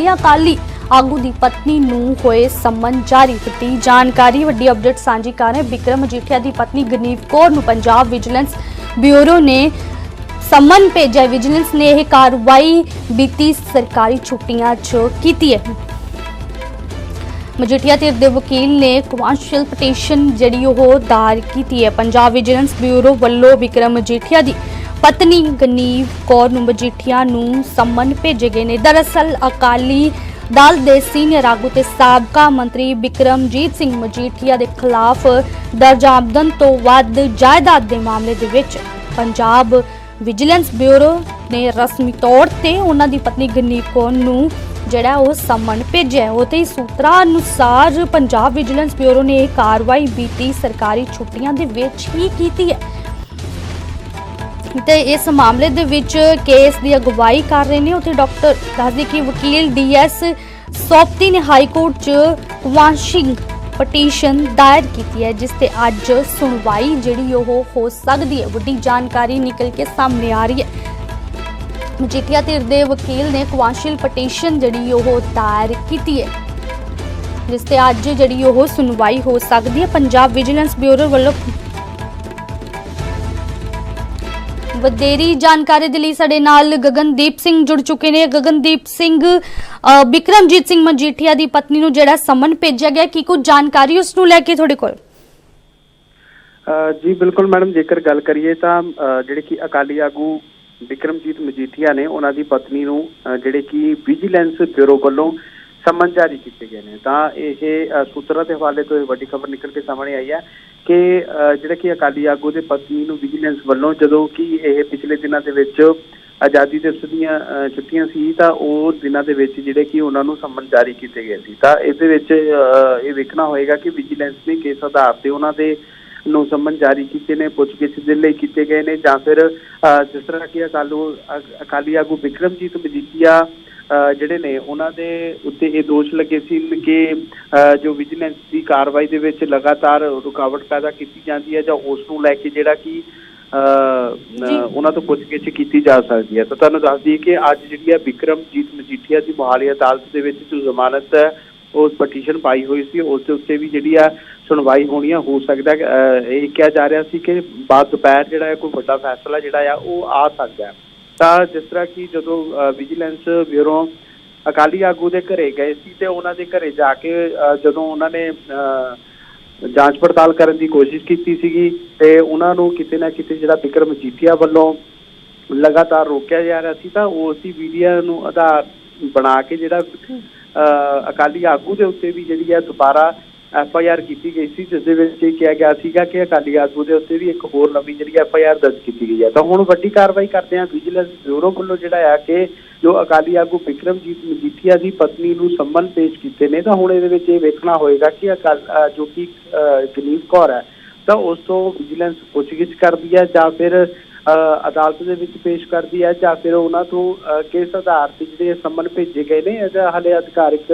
ਦੀ ਅਕਾਲੀ ਆਗੂ ਦੀ ਪਤਨੀ ਨੂੰ ਹੋਏ ਸੰਮਨ ਜਾਰੀ ਕੀਤੀ। ਜਾਣਕਾਰੀ ਵੱਡੀ ਅਪਡੇਟ ਸਾਂਝੀ ਕਰ ਰਹੇ ਵਿਕਰਮ ਮਜੀਠੀਆ ਦੀ ਪਤਨੀ ਗਨੀਵ ਕੌਰ ਨੂੰ ਪੰਜਾਬ ਵਿਜੀਲੈਂਸ ਬਿਊਰੋ ਨੇ ਸੰਮਨ ਭੇਜਿਆ। ਵਿਜੀਲੈਂਸ ਨੇ ਇਹ ਕਾਰਵਾਈ ਬੀਤੀ ਸਰਕਾਰੀ ਛੁੱਟੀਆਂ 'ਚ ਕੀਤੀ ਹੈ। ਮਜੀਠੀਆ ਧਿਰ ਦੇ ਵਕੀਲ ਨੇ ਕਮਰਸ਼ੀਅਲ ਪਟੀਸ਼ਨ ਜਿਹੜੀ ਉਹ ਦਾਇਰ ਕੀਤੀ ਹੈ। ਪੰਜਾਬ ਵਿਜੀਲੈਂਸ ਬਿਊਰੋ ਵੱਲੋਂ ਵਿਕਰਮ ਮਜੀਠੀਆ ਦੀ ਪਤਨੀ ਗਨੀਵ ਕੌਰ ਨੂੰ ਮਜੀਠੀਆ ਨੂੰ ਸੰਮਨ ਭੇਜੇ ਗਏ ਨੇ ਦਰਅਸਲ, ਅਕਾਲੀ ਦਲ ਦੇ ਸੀਨੀਅਰ ਆਗੂ ਤੇ ਸਾਬਕਾ ਮੰਤਰੀ ਬਿਕਰਮਜੀਤ ਸਿੰਘ ਮਜੀਠੀਆ ਦੇ ਖਿਲਾਫ ਦਰਜ ਆਮਦਨ ਤੋਂ ਵੱਧ ਜਾਇਦਾਦ ਦੇ ਮਾਮਲੇ ਦੇ ਵਿੱਚ ਪੰਜਾਬ ਵਿਜੀਲੈਂਸ ਬਿਊਰੋ ਨੇ ਰਸਮੀ ਤੌਰ ਤੇ ਉਹਨਾਂ ਦੀ ਪਤਨੀ ਗਨੀਵ ਕੌਰ ਨੂੰ ਜਿਹੜਾ ਉਹ ਸੰਮਨ ਭੇਜਿਆ ਹੈ। ਉਹ ਤੇ ਸੂਤਰਾਂ ਅਨੁਸਾਰ ਪੰਜਾਬ ਵਿਜੀਲੈਂਸ ਬਿਊਰੋ ਨੇ ਇਹ ਕਾਰਵਾਈ ਬੀਤੀ ਸਰਕਾਰੀ ਛੁੱਟੀਆਂ ਦੇ ਵਿੱਚ ਹੀ ਕੀਤੀ ਹੈ ਤੇ ਇਸ ਮਾਮਲੇ ਦੇ ਵਿੱਚ ਕੇਸ ਦੀ ਅਗਵਾਈ ਕਰ ਰਹੇ ਨੇ। ਉਥੇ ਡਾਕਟਰ ਦੱਸਦੇ ਕਿ ਵਕੀਲ ਡੀਐਸ ਸੋਪਤੀ ਨੇ ਹਾਈ ਕੋਰਟ 'ਚ ਵਾਂਸ਼ਿੰਗ ਪਟੀਸ਼ਨ ਦਾਇਰ ਕੀਤੀ ਹੈ, ਜਿਸ ਤੇ ਅੱਜ ਸੁਣਵਾਈ ਜਿਹੜੀ ਉਹ ਹੋ ਸਕਦੀ ਹੈ। ਵੱਡੀ ਜਾਣਕਾਰੀ ਨਿਕਲ ਕੇ ਸਾਹਮਣੇ ਆ ਰਹੀ ਹੈ। ਮਜੀਠੀਆ ਧਿਰ ਦੇ ਵਕੀਲ ਨੇ ਕੁਆਂਸ਼ਿਲ ਪਟੀਸ਼ਨ ਜਿਹੜੀ ਉਹ ਦਾਇਰ ਕੀਤੀ ਹੈ, ਜਿਸ ਤੇ ਅੱਜ ਜਿਹੜੀ ਉਹ ਸੁਣਵਾਈ ਹੋ ਸਕਦੀ ਹੈ। ਪੰਜਾਬ ਵਿਜੀਲੈਂਸ ਬਿਊਰੋ ਵੱਲੋਂ ਵਧੇਰੀ ਜਾਣਕਾਰੀ ਦੇ ਲਈ ਸਾਡੇ ਨਾਲ ਗਗਨਦੀਪ ਸਿੰਘ ਜੁੜ ਚੁੱਕੇ ਨੇ। ਗਗਨਦੀਪ ਸਿੰਘ ਬਿਕਰਮਜੀਤ ਸਿੰਘ ਮਜੀਠੀਆ ਦੀ ਪਤਨੀ ਨੂੰ ਜਿਹੜਾ ਸਮਨ ਭੇਜਿਆ ਗਿਆ, ਕੀ ਕੁਝ ਜਾਣਕਾਰੀ ਉਸ ਨੂੰ ਲੈ ਕੇ ਤੁਹਾਡੇ ਕੋਲ? ਜੀ ਬਿਲਕੁਲ ਮੈਡਮ, ਜੇਕਰ ਗੱਲ ਕਰੀਏ ਤਾਂ ਜਿਹੜੇ ਕਿ ਅਕਾਲੀ ਆਗੂ ਵਿਕਰਮਜੀਤ ਮਜੀਠੀਆ ਨੇ, ਉਹਨਾਂ ਦੀ ਪਤਨੀ ਨੂੰ ਜਿਹੜੇ ਕਿ ਵਿਜੀਲੈਂਸ ਬਿਊਰੋ ਵੱਲੋਂ ਸਮਨ ਜਾਰੀ ਕੀਤੇ ਗਏ ਨੇ। ਤਾਂ ਇਹ ਸੂਤਰਾਂ ਦੇ ਹਵਾਲੇ ਤੋਂ ਇਹ ਵੱਡੀ ਖਬਰ ਨਿਕਲ ਕੇ ਸਾਹਮਣੇ ਆਈ ਹੈ। ਕਿ ਅ, ਜਿਹੜਾ ਕਿ ਅਕਾਲੀ ਆਗੂ ਦੇ ਪਤਨੀ ਨੂੰ ਵਿਜੀਲੈਂਸ ਵੱਲੋਂ ਜਦੋਂ ਕਿ ਇਹ ਪਿਛਲੇ ਦਿਨਾਂ ਦੇ ਵਿੱਚ ਆਜ਼ਾਦੀ ਦਿਵਸ ਦੀਆਂ ਛੁੱਟੀਆਂ ਸੀ ਤਾਂ ਉਹ ਦਿਨਾਂ ਦੇ ਵਿੱਚ ਜਿਹੜੇ ਕਿ ਉਹਨਾਂ ਨੂੰ ਸੰਮਨ ਜਾਰੀ ਕੀਤੇ ਗਏ ਸੀ। ਤਾਂ ਇਹਦੇ ਵਿੱਚ ਅ, ਇਹ ਵੇਖਣਾ ਹੋਏਗਾ ਕਿ ਵਿਜੀਲੈਂਸ ਨੇ ਕਿਸ ਆਧਾਰ ਤੇ ਉਹਨਾਂ ਦੇ ਨੂੰ ਸੰਮਨ ਜਾਰੀ ਕੀਤੇ ਨੇ ਪੁੱਛਗਿੱਛ ਦੇ ਲਈ ਕੀਤੇ ਗਏ ਨੇ ਜਾਂ ਫਿਰ ਅ, ਜਿਸ ਤਰ੍ਹਾਂ ਕਿ ਅਕਾਲੂ ਅਕਾਲੀ ਆਗੂ ਵਿਕਰਮਜੀਤ ਮਜੀਠੀਆ ਜਿਹੜੇ ਨੇ ਉਹਨਾਂ ਦੇ ਉੱਤੇ ਇਹ ਦੋਸ਼ ਲੱਗੇ ਸੀ ਕਿ ਜੋ ਵਿਜੀਲੈਂਸ ਦੀ ਕਾਰਵਾਈ ਦੇ ਵਿੱਚ ਲਗਾਤਾਰ ਰੁਕਾਵਟ ਪੈਦਾ ਕੀਤੀ ਜਾਂਦੀ ਹੈ ਜਾਂ ਉਸ ਨੂੰ ਲੈ ਕੇ ਜਿਹੜਾ ਕਿ। ਉਹਨਾਂ ਤੋਂ ਪੁੱਛਗਿੱਛ ਕੀਤੀ ਜਾ ਸਕਦੀ ਹੈ। ਤਾਂ ਤੁਹਾਨੂੰ ਦੱਸ ਦਈਏ ਕਿ ਅੱਜ ਜਿਹੜੀ ਹੈ ਵਿਕਰਮਜੀਤ ਮਜੀਠੀਆ ਦੀ ਮੋਹਾਲੀ ਅਦਾਲਤ ਦੇ ਵਿੱਚ ਜੋ ਜ਼ਮਾਨਤ ਹੈ ਉਸ ਪਟੀਸ਼ਨ ਪਾਈ ਹੋਈ ਸੀ। ਉਸ ਦੇ ਉੱਤੇ ਵੀ ਜਿਹੜੀ ਆ ਸੁਣਵਾਈ ਹੋਣੀ ਆ ਹੋ ਸਕਦਾ ਇਹ ਕਿਹਾ ਜਾ ਰਿਹਾ ਸੀ ਕਿ ਬਾਅਦ ਦੁਪਹਿਰ ਜਿਹੜਾ ਹੈ ਕੋਈ ਵੱਡਾ ਫੈਸਲਾ ਜਿਹੜਾ ਆ ਉਹ ਆ ਸਕਦਾ ਹੈ। ਤਾਂ ਜਿਸ ਤਰ੍ਹਾਂ ਕਿ ਜਦੋਂ ਅ, ਵਿਜੀਲੈਂਸ ਬਿਊਰੋ ਅਕਾਲੀ ਆਗੂ ਦੇ ਘਰੇ ਗਏ ਸੀ ਤੇ ਉਹਨਾਂ ਦੇ ਘਰੇ ਜਾ ਕੇ ਜਦੋਂ ਉਹਨਾਂ ਨੇ ਅ, ਜਾਂਚ ਪੜਤਾਲ ਕਰਨ ਦੀ ਕੋਸ਼ਿਸ਼ ਕੀਤੀ ਸੀਗੀ ਤੇ ਉਹਨਾਂ ਨੂੰ ਕਿਤੇ ਨਾ ਕਿਤੇ ਜਿਹੜਾ ਵਿਕਰਮ ਮਜੀਠੀਆ ਵੱਲੋਂ ਲਗਾਤਾਰ ਰੋਕਿਆ ਜਾ ਰਿਹਾ ਸੀ ਤਾਂ ਉਸ ਦੀ ਵੀਡੀਓ ਨੂੰ ਆਧਾਰ ਬਣਾ ਕੇ ਜਿਹੜਾ ਅ, ਅਕਾਲੀ ਆਗੂ ਦੇ ਉੱਤੇ ਵੀ ਜਿਹੜੀ ਹੈ ਦੁਬਾਰਾ ਐਫ ਆਈ ਆਰ ਕੀਤੀ ਗਈ ਸੀ ਜਿਸ ਦੇ ਵਿੱਚ ਇਹ ਕਿਹਾ ਗਿਆ ਸੀਗਾ ਕਿ ਅਕਾਲੀ ਆਗੂ ਦੇ ਉੱਤੇ ਵੀ ਇੱਕ ਹੋਰ ਨਵੀਂ ਜਿਹੜੀ ਐਫ ਆਈ ਆਰ ਦਰਜ ਕੀਤੀ ਗਈ ਹੈ। ਤਾਂ ਹੁਣ ਵੱਡੀ ਕਾਰਵਾਈ ਕਰਦੇ ਆ ਵਿਜੀਲੈਂਸ ਬਿਊਰੋ ਵੱਲੋਂ ਜਿਹੜਾ ਆ ਕਿ ਜੋ ਅਕਾਲੀ ਆਗੂ ਵਿਕਰਮਜੀਤ ਮਜੀਠੀਆ ਦੀ ਪਤਨੀ ਨੂੰ ਸੰਮਨ ਪੇਸ਼ ਕੀਤੇ ਨੇ ਤਾਂ ਹੁਣ ਇਹਦੇ ਵਿੱਚ ਇਹ ਵੇਖਣਾ ਹੋਏਗਾ ਕਿ ਅਕਾਲ ਜੋ ਕਿ ਅ, ਗਨੀਵ ਕੌਰ ਹੈ ਤਾਂ ਉਸ ਤੋਂ ਵਿਜੀਲੈਂਸ ਪੁੱਛਗਿੱਛ ਕਰਦੀ ਹੈ ਜਾਂ ਫਿਰ ਅ, ਅਦਾਲਤ ਦੇ ਵਿੱਚ ਪੇਸ਼ ਕਰਦੀ ਹੈ ਜਾਂ ਫਿਰ ਉਹਨਾਂ ਤੋਂ ਕੇਸ ਆਧਾਰ ਤੇ ਜਿਹੜੇ ਸੰਮਨ ਭੇਜੇ ਗਏ ਨੇ ਇਹਦਾ ਹਲੇ ਅਧਿਕਾਰਿਕ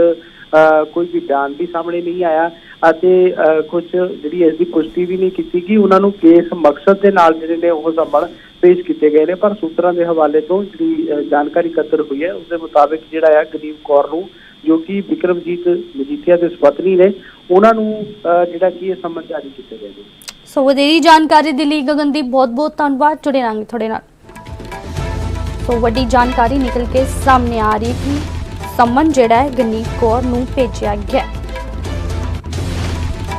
ਕੋਈ ਵੀ ਬਿਆਨ ਵੀ ਸਾਹਮਣੇ ਨਹੀਂ ਆਇਆ ਅਤੇ ਕੁਝ ਜਿਹੜੀ ਇਸ ਦੀ ਪੁਸ਼ਟੀ ਵੀ ਨਹੀਂ ਕੀਤੀ ਕਿ ਉਹਨਾਂ ਨੂੰ ਕਿਸ ਮਕਸਦ ਦੇ ਨਾਲ ਜਿਹੜੇ ਨੇ ਉਹ ਸੰਮਨ ਪੇਸ਼ ਕੀਤੇ ਗਏ ਨੇ ਪਰ ਸੂਤਰਾਂ ਦੇ ਹਵਾਲੇ ਤੋਂ ਜਿਹੜੀ ਜਾਣਕਾਰੀ ਇਕੱਤਰ ਹੋਈ ਹੈ ਉਸ ਦੇ ਮੁਤਾਬਿਕ ਜਿਹੜਾ ਆ ਗਰੀਬ ਕੌਰ ਨੂੰ ਜੋ ਕਿ ਵਿਕਰਮਜੀਤ ਮਜੀਠੀਆ ਦੇ ਸੁਪਤਨੀ ਨੇ ਉਹਨਾਂ ਨੂੰ ਅ, ਜਿਹੜਾ ਕਿ ਇਹ ਸੰਬੰਧ ਜਾਰੀ ਕੀਤੇ ਗਏ ਨੇ। ਸੋ ਵਧੇਰੀ ਜਾਣਕਾਰੀ ਦੇ ਲਈ ਗਗਨਦੀਪ ਬਹੁਤ ਬਹੁਤ ਧੰਨਵਾਦ ਜੁੜੇ ਰਹਾਂਗੇ ਤੁਹਾਡੇ ਨਾਲ। ਸੋ ਵੱਡੀ ਜਾਣਕਾਰੀ ਨਿਕਲ ਕੇ ਸਾਹਮਣੇ ਆ ਰਹੀ ਹੈ ਸੰਮਨ ਜਿਹੜਾ ਹੈ ਗਨੀਤ ਕੌਰ ਨੂੰ ਭੇਜਿਆ ਗਿਆ।